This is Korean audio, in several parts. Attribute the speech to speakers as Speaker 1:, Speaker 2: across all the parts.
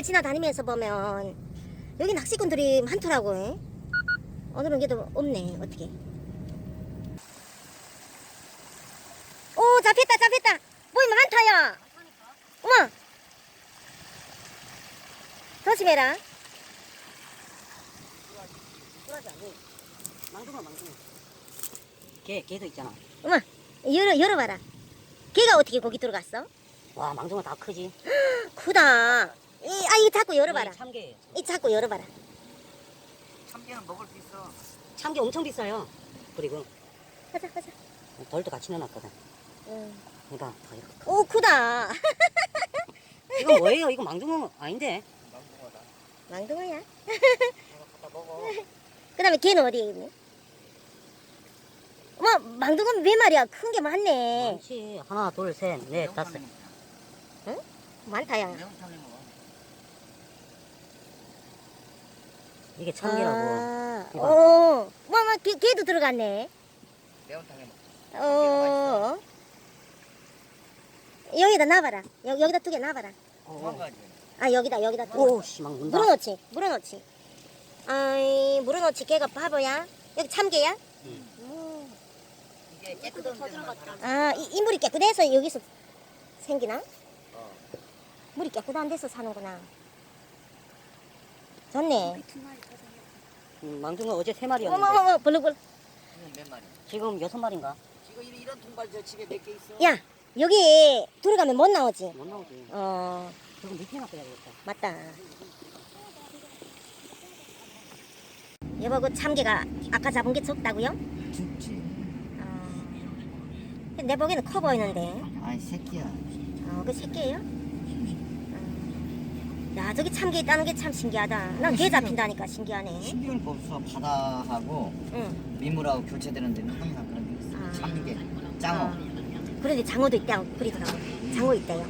Speaker 1: 맨날 지나다니면서 보면 여기 낚시꾼들이 많더라고. 예. 오늘은 그래도 없네. 어떻게? 오 잡혔다 잡혔다. 뭐이 많다야. 어머. 조심해라.
Speaker 2: 망둥어 망둥어 개, 개도 있잖아
Speaker 1: 어머 열어 열어봐라. 걔가 어떻게 거기 들어갔어?
Speaker 2: 와 망둥어 다 크지
Speaker 1: 크다. 이, 아 이거 자꾸 열어봐라.
Speaker 2: 참개예요
Speaker 1: 이 자꾸 열어봐라.
Speaker 3: 참깨는 먹을 수 있어.
Speaker 2: 참개 엄청 비싸요 그리고
Speaker 1: 가자 가자.
Speaker 2: 돌도 같이 넣어놨거든
Speaker 1: 응.
Speaker 2: 이봐 다 이렇게
Speaker 1: 오 크다.
Speaker 2: 이거 뭐예요 이거 망둥어 아닌데
Speaker 3: 망둥어다.
Speaker 1: 망둥어야.
Speaker 3: 갖다 먹어.
Speaker 1: 그 다음에 걔는 어디에 있니? 어머 망둥어 몇 마리야? 큰 게 많네.
Speaker 2: 많지 하나 둘 셋 넷 다섯
Speaker 1: 많다야.
Speaker 3: 매운탕에 먹어.
Speaker 2: 이게 참개라고
Speaker 1: 아,
Speaker 2: 이거.
Speaker 1: 어, 뭐뭐 걔도 들어갔네.
Speaker 3: 매운탕에 먹어.
Speaker 1: 어. 여기다 놔봐라. 여, 여기다 두 개 놔봐라.
Speaker 3: 도망가지.
Speaker 1: 아 여기다 여기다. 두 개.
Speaker 2: 오 씨 막 문다
Speaker 1: 물어놓지. 물어놓지. 아이 물어놓지. 걔가 바보야. 여기 참개야?
Speaker 2: 응.
Speaker 1: 음.
Speaker 3: 이게 깨끗한 데서만 살아.
Speaker 1: 아, 이, 이 물이 깨끗해서 여기서 생기나?
Speaker 3: 어.
Speaker 1: 물이 깨끗한 데서 사는구나. 좋네.
Speaker 2: 음, 망둥어 어제 세 마리였는데
Speaker 1: 어머머머, 벌룩벌룩.
Speaker 3: 지금 몇 마리?
Speaker 2: 지금 여섯 마리인가
Speaker 3: 지금 이런- 이런 통발 저 집에 몇 개 있어?
Speaker 1: 야, 여기 들어가면 못 나오지?
Speaker 2: 못 나오지
Speaker 1: 어,
Speaker 2: 지금 밑에 놔둬야겠다
Speaker 1: 맞다. 여보, 그 참개가 아까 잡은 게 적다고요?
Speaker 3: 죽지.
Speaker 1: 어, 내 보기에는 커 보이는데.
Speaker 3: 아이 새끼야.
Speaker 1: 어, 그 새끼예요? 어. 야, 저기 참개 있다는 게 참 신기하다. 난 개 잡힌다니까 신기하네.
Speaker 3: 거 없어. 바다하고
Speaker 1: 응.
Speaker 3: 민물하고 교체되는 데는 항상 그런 게 있어.
Speaker 1: 아.
Speaker 3: 참깨, 짱어.
Speaker 1: 그런데 장어도 있다고 그러더라고. 장어 있대요.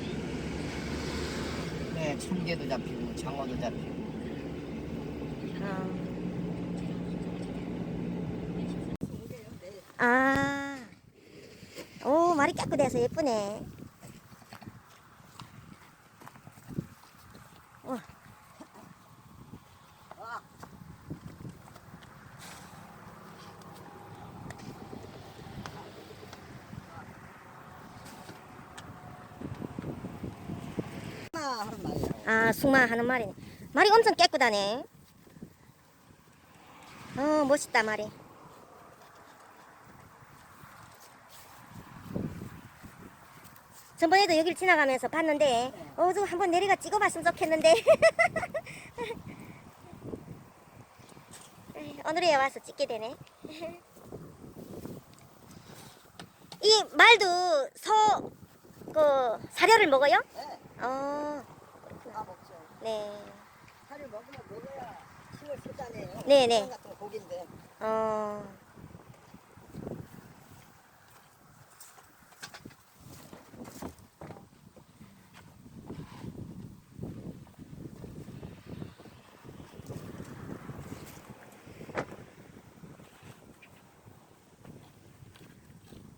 Speaker 3: 네, 참깨도 잡히고 장어도 잡히고.
Speaker 1: 어. 아, 오 말이 깨끗해서 예쁘네. 어.
Speaker 3: 하나 하는 말이야.
Speaker 1: 아, 숙마 하는 말이네. 말이 엄청 깨끗하네. 어, 멋있다, 말이. 전번에도 여길 지나가면서 봤는데, 어, 좀 한번 내려가 찍어봤으면 좋겠는데. 오늘에 와서 찍게 되네. 이 말도 서, 그, 사료를 먹어요?
Speaker 2: 네,
Speaker 1: 어. 네.
Speaker 2: 살을 먹으면 먹어야 힘을 쓰잖아요.
Speaker 1: 네, 네.
Speaker 2: 같은 거 고기인데.
Speaker 1: 어.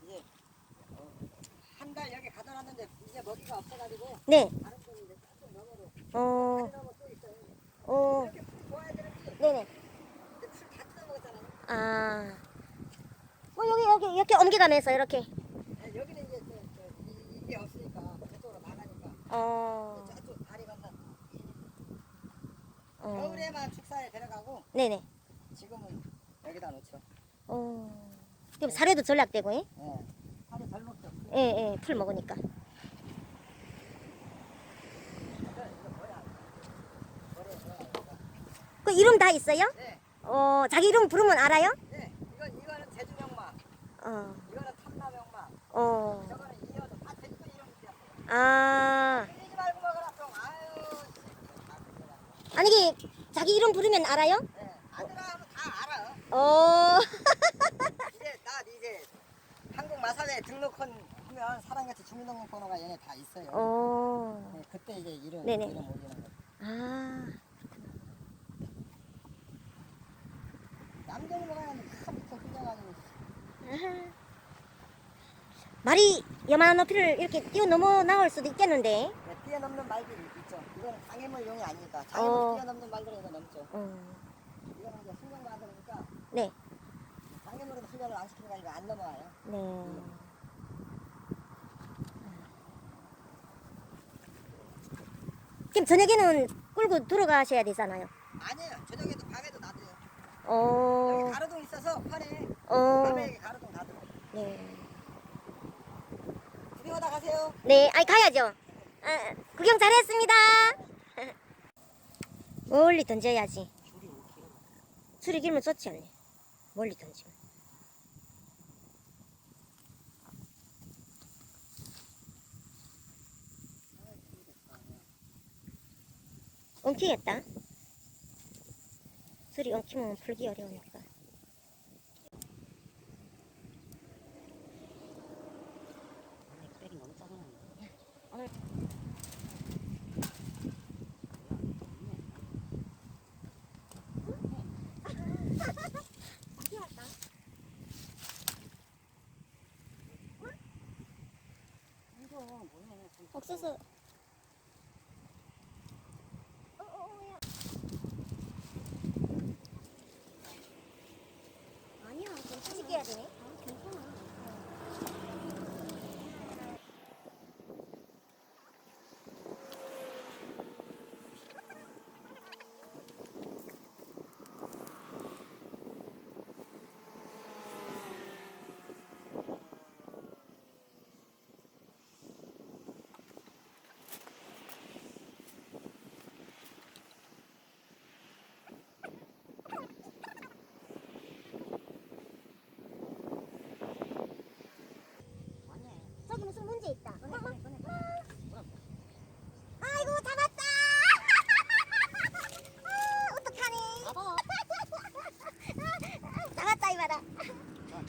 Speaker 2: 이제 한 달 여기 가둬 놨는데 이제 먹이가 없어가지고
Speaker 1: 네.
Speaker 2: 다른 쪽인데 조금 너머로
Speaker 1: 어.
Speaker 2: 넘어 또 있어요.
Speaker 1: 어.
Speaker 2: 이렇게 풀 좋아야 되는지
Speaker 1: 네네.
Speaker 2: 근데 풀다 뜯어먹었잖아요.
Speaker 1: 아. 뭐 여기 여기 이렇게 옮겨 가면서 이렇게.
Speaker 2: 네, 여기는 이제 저, 저, 이, 이게 없으니까 저쪽으로 나가니까
Speaker 1: 어.
Speaker 2: 저쪽 다리 건너
Speaker 1: 어.
Speaker 2: 겨울에만 축사에 데려가고
Speaker 1: 네네.
Speaker 2: 지금은 여기다 놓죠.
Speaker 1: 어. 그럼 사료도 전락되고, 예?
Speaker 2: 예. 살이 덜 먹죠.
Speaker 1: 예, 예. 풀 먹으니까. 그 이름 다 있어요?
Speaker 2: 네,
Speaker 1: 어, 자기 이름 부르면 알아요?
Speaker 2: 네. 이건 이거는 제주명마,
Speaker 1: 어. 어. 아. 아니 이게 자기 이름 부르면 알아요?
Speaker 2: 네. 아들아 하면 다 알아.
Speaker 1: 어.
Speaker 2: 이제 나 이제 한국 마사회 등록한 하면 사람같이 주민등록번호가 얘네 다 있어요.
Speaker 1: 어.
Speaker 2: 네, 그때 이제 이름
Speaker 1: 네네.
Speaker 2: 이름 올리는 거.
Speaker 1: 아.
Speaker 2: 남들 먹어야지 참 밑에 흘려가지고.
Speaker 1: 말이 요만한 높이를 이렇게 뛰어 넘어 나올 수도 있겠는데.
Speaker 2: 네, 뛰어넘는 말들이 있죠. 이거는 장애물 용이 아니니까
Speaker 1: 어.
Speaker 2: 장애물 뛰어넘는 말들은 이거 넘죠.
Speaker 1: 음.
Speaker 2: 이거는 이제 순정 마들이니까
Speaker 1: 네.
Speaker 2: 장애물은 훈련을 안 시키는 거 아니라 안 넘어가요.
Speaker 1: 네. 그럼 저녁에는 끌고 들어가셔야 되잖아요.
Speaker 2: 아니에요. 저녁에도 밤에도 놔둬요.
Speaker 1: 어,
Speaker 2: 여기 가로등 있어서 판에
Speaker 1: 어,
Speaker 2: 밤에 가로등 놔둬.
Speaker 1: 네.
Speaker 2: 가세요.
Speaker 1: 네, 아니 가야죠. 아, 구경 잘했습니다. 멀리 던져야지. 줄이 길면 좋지 않니? 멀리 던지면. 엉키겠다. 줄이 엉키면 풀기 어려우니까.
Speaker 3: 백이 너무 작아요.
Speaker 1: 옥수수. 아니야, 좀 쉽게 해야 되네. 괜찮아. 저기 무슨 문제 있다. 아이고 잡았다. 아, 어떡하니? 잡았다 이봐라.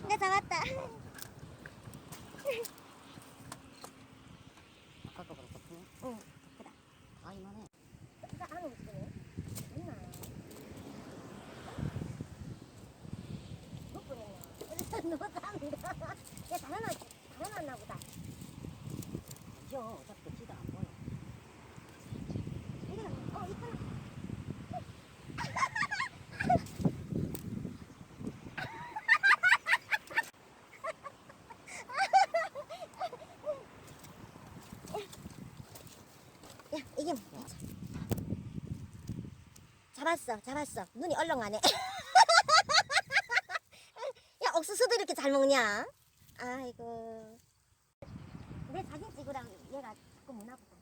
Speaker 1: 내 잡았다.
Speaker 3: 아까 거보다 더 크네.
Speaker 1: 응, 크다.
Speaker 3: 아 이만해.
Speaker 1: 이거 안 움직이네. 있나? 못 보냈나? 너무 쌉니다. 야, 달아나, 달아났나 보다.
Speaker 3: 저 어차피 지도 안 보여.
Speaker 1: 이거, 어, 있구나. 야, 이게 뭐야? 잡았어, 잡았어. 눈이 얼렁하네. 야, 옥수수도 이렇게 잘 먹냐? 아이고. 내 사진 찍으라고 얘가 자꾸 못 나보다.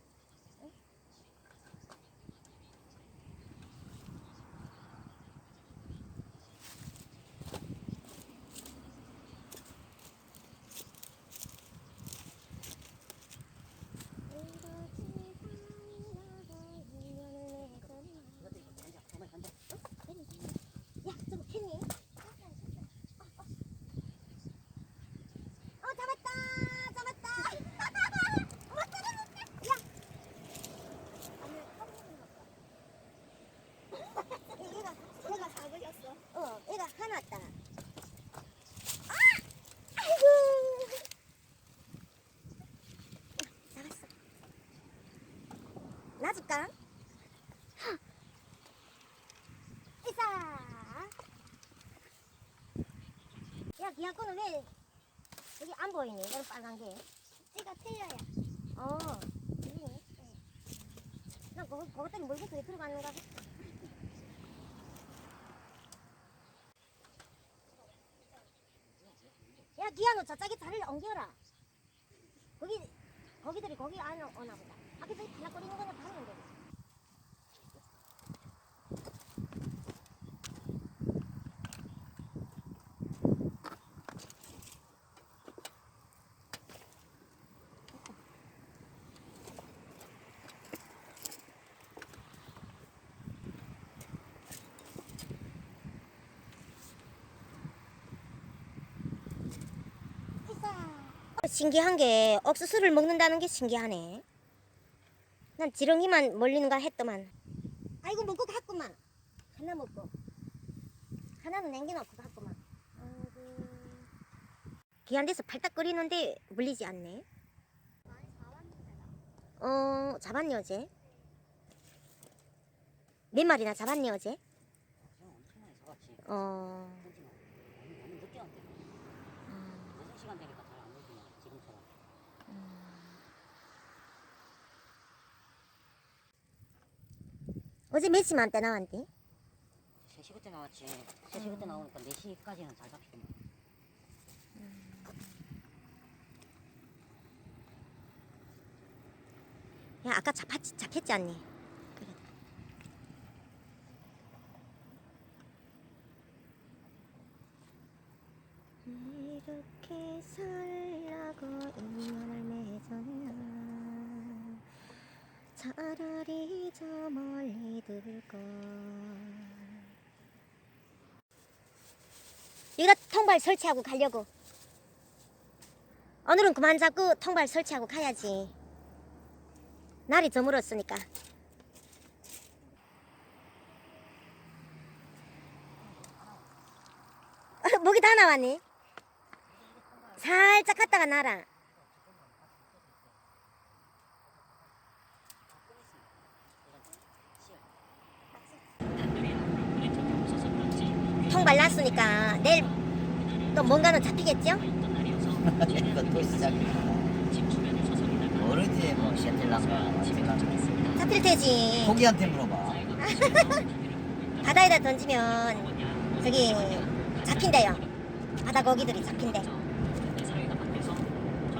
Speaker 3: 이것도 이거 던져. 정말 던져.
Speaker 1: 야, 좀 캔니? 어, 잡았다! 잡았다! 못 잡았다! 야! 얘가, 얘가 사버렸어. 어, 얘가 화났다. 아! 아이고! 야, 잡았어. 놔줄까? 이사. 야, 기아 거는 왜 여기 안 보이니? 이런 빨간 게. 찌가 틀려요. 어. 틀리네. 난 그거, 그거 때문에 물구슬이 들어가는가 봐. 야, 기아 너 저쪽에 자리를 옮겨라. 거기, 거기들이 거기 안에 오나 보다. 앞에 저기 반락거리는 거는 봤는데. 신기한 게 옥수수를 먹는다는 게 신기하네. 난 지렁이만 멀리는가 했더만. 아이고 먹고 갔구만. 하나 먹고. 하나는 남겨놓고 갔구만. 아이고. 귀한 데서 팔딱거리는데 물리지 않네. 어 잡았니 어제? 몇 마리나 잡았니 어제? 어
Speaker 4: 그렇지만 너무, 너무 늦게 왔대. 늦은 시간 되니까 잘 안 오지만 지금처럼.
Speaker 1: 어제 몇 시만 때 나왔니?
Speaker 4: 3시 그때 나왔지. 3시 그때 나오니까 4시까지는 잘 잡히더만.
Speaker 1: 야 아까 잡혔지, 잡혔지 않니? 그래. 이렇게 살라고 인연을 맺었나 차라리 저 멀리 들걸 여기다 통발 설치하고 가려고 오늘은 그만 잡고 통발 설치하고 가야지 날이 저물었으니까. 어, 목이 다 나왔니? 살짝 갔다가 날아. 통발 났으니까 내일 또 뭔가는 잡히겠죠?
Speaker 3: 이거 또 시작이야. 모르지 뭐 셰틀랑가 생각.
Speaker 1: 잡힐 테지.
Speaker 3: 고기한테 물어봐.
Speaker 1: 바다에다 던지면 저기 잡힌대요. 바다 고기들이 잡힌대.